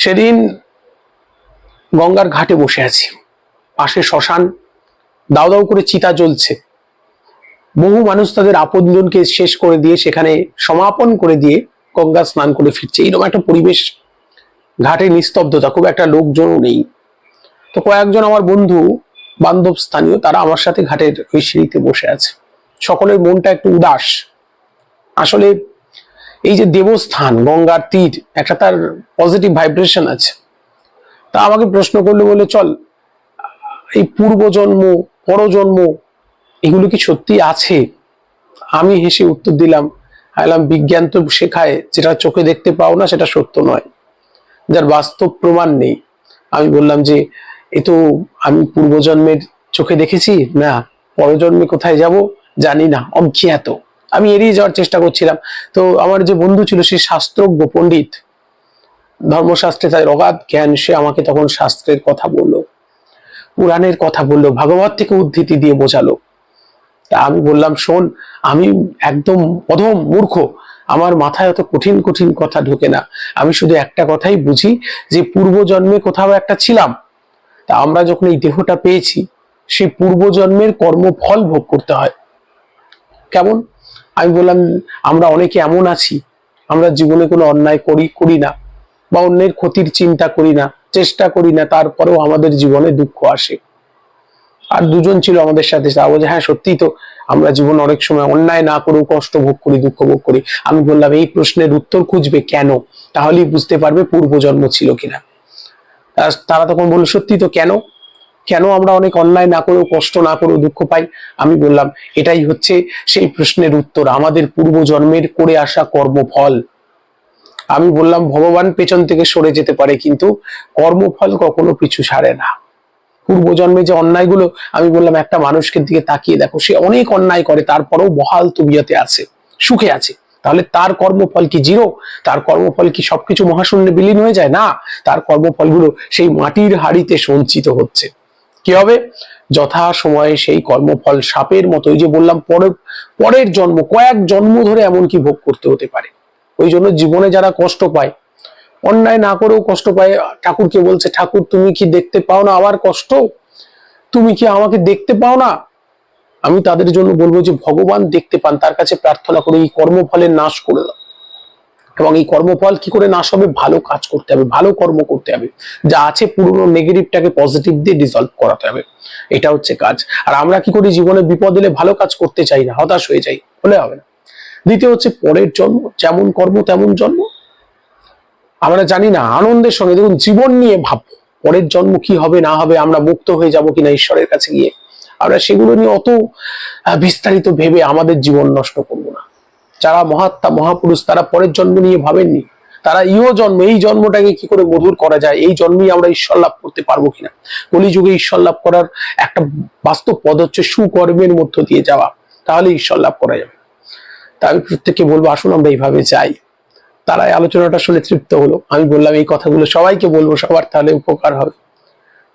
সেদিন গঙ্গার ঘাটে বসে আছি। পাশে শ্মশান দাও দাও করে চিতা জ্বলছে। বহু মানুষ তাদের আপনজনকে শেষ করে দিয়ে সেখানে সমাপন করে দিয়ে গঙ্গা স্নান করে ফিরছে। এইরকম একটা পরিবেশ, ঘাটে নিস্তব্ধতা, খুব একটা লোকজনও নেই। তো কয়েকজন আমার বন্ধু, বান্ধব স্থানীয়, তারা আমার সাথে ঘাটের ওই সিঁড়িতে বসে আছে। সকলের মনটা একটু উদাস। আসলে এই যে দেবস্থান, গঙ্গার তীর, একটা তার পজিটিভ ভাইব্রেশন আছে। তা আমাকে প্রশ্ন করল বলে চল, এই পূর্বজন্ম, পরজন্ম, এগুলো কি সত্যি আছে? আমি হেসে উত্তর দিলাম আলাম বিজ্ঞান তো শেখায়, যেটা চোখে দেখতে পাও না, সেটা সত্য নয়। যার বাস্তব প্রমাণ নেই। আমি বললাম যে, এ তো আমি পূর্বজন্মের চোখে দেখেছি, না, পরজন্মে কোথায় যাব জানি না, অজ্ঞাত। আমি এড়িয়ে যাওয়ার চেষ্টা করছিলাম। তো আমার যে বন্ধু ছিল সে শাস্ত্রজ্ঞ পণ্ডিত। ধর্মশাস্ত্রে তার অগাধ জ্ঞান, সে আমাকে তখন শাস্ত্রের কথা বলল। পুরাণের কথা বলল, ভাগবত থেকে উদ্ধৃতি দিয়ে বোঝালো। তা আমি বললাম, শোন, আমি একদম অধম মূর্খ। আমার মাথায় অত কঠিন কঠিন কথা ঢোকে না। আমি শুধু একটা কথাই বুঝি যে, পূর্বজন্মে কোথাও একটা ছিলাম। তা আমরা যখন এই দেহটা পেয়েছি সেই পূর্বজন্মের কর্মফল ভোগ করতে হয়। কেমন? আমি বললাম, আমরা অনেকে এমন আছি, আমরা জীবনে কোনো অন্যায় করি করি না বা অন্যের ক্ষতির চিন্তা করি না, চেষ্টা করি না, তারপরেও আমাদের জীবনে দুঃখ আসে। আর দুজন ছিল আমাদের সাথে তারা বলছে হ্যাঁ সত্যি তো, আমরা জীবন অনেক সময় অন্যায় না করেও কষ্ট ভোগ করি, দুঃখ ভোগ করি। আমি বললাম, এই প্রশ্নের উত্তর খুঁজবে কেন? তাহলেই বুঝতে পারবে পূর্বজন্ম ছিল কিনা। তারা তখন বলল সত্যি তো কেন? কেন আমরা অনেক অন্যায় না করেও কষ্ট না করেও দুঃখ পাই? আমি বললাম, এটাই হচ্ছে সেই প্রশ্নের উত্তর। আমাদের পূর্বজন্মের করে আসা কর্মফল। আমি বললাম, ভগবান পেছন থেকে সরে যেতে পারে, কিন্তু কর্মফল কখনো পিছু ছাড়ে না। পূর্বজন্মে যে অন্যায়গুলো, আমি বললাম, একটা মানুষকে দিকে তাকিয়ে দেখো, সে অনেক অন্যায় করে, তারপরেও বহাল তুবিয়াতে আছে, সুখে আছে। তাহলে তার কর্মফল কি জিরো? তার কর্মফল কি সবকিছু মহাশূন্যে বিলীন হয়ে যায়? না, তার কর্মফলগুলো সেই মাটির হাড়িতে সঞ্চিত হচ্ছে। কি হবে? যথা সময়ে সেই কর্মফল সাপের মতো, ওই যে বললাম পরের পরের জন্ম, কয়েক জন্ম ধরে এমনকি ভোগ করতে হতে পারে। ওই জন্য জীবনে যারা কষ্ট পায়, অন্যায় না করেও কষ্ট পায়, ঠাকুরকে বলছে, ঠাকুর, তুমি কি দেখতে পাও না আবার কষ্ট? তুমি কি আমাকে দেখতে পাও না? আমি তাদের জন্য বলব যে, ভগবান দেখতে পান, তার কাছে প্রার্থনা করে, এই কর্মফলের নাশ করে দাও। এবং এই কর্মফল কি করে নাশ হবে? ভালো কাজ করতে হবে, ভালো কর্ম করতে হবে। যা আছে পুরনো নেগেটিভটাকে পজিটিভ দিয়ে ডিসলভ করাতে হবে। এটা হচ্ছে কাজ। আর আমরা কি করি? জীবনে বিপদ এলে ভালো কাজ করতে চাই না, হতাশ হয়ে যাই, হলে হবে না। দ্বিতীয় হচ্ছে পরের জন্ম, যেমন কর্ম তেমন জন্ম। আমরা জানি না, আনন্দের সঙ্গে দেখুন, জীবন নিয়ে ভাববো। পরের জন্ম কি হবে, না হবে, আমরা মুক্ত হয়ে যাব কিনা ঈশ্বরের কাছে গিয়ে। আমরা সেগুলো নিয়ে অত বিস্তারিত ভেবে আমাদের জীবন নষ্ট করব না। যারা মহাত্মা, মহাপুরুষ, তারা পরের জন্ম নিয়ে ভাবেননি। তারা ইহ জন্ম, এই জন্মটাকে কি করে মধুর করা যায়? এই জন্মেই আমরা ঈশ্বর লাভ করতে পারব কিনা? কলিযুগে ঈশ্বর লাভ করার একটা বাস্তব পদ হচ্ছে সুকর্মের মধ্য দিয়ে যাওয়া। তাহলে ঈশ্বর লাভ করা যাবে। তা আমি প্রত্যেককে বলব, আসুন আমরা এইভাবে যাই। তারা আলোচনাটা শুনে তৃপ্ত হলো। আমি বললাম, এই কথাগুলো সবাইকে বলব, সবার তাহলে উপকার হবে।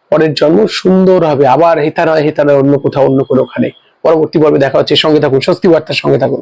পরের জন্ম সুন্দর হবে, আবার হেতা নয় হেতা নয় অন্য কোথাও, অন্য কোনোখানে পরবর্তী পর্বে দেখা হচ্ছে। সঙ্গে থাকুন, স্বস্তি বার্তার সঙ্গে থাকুন।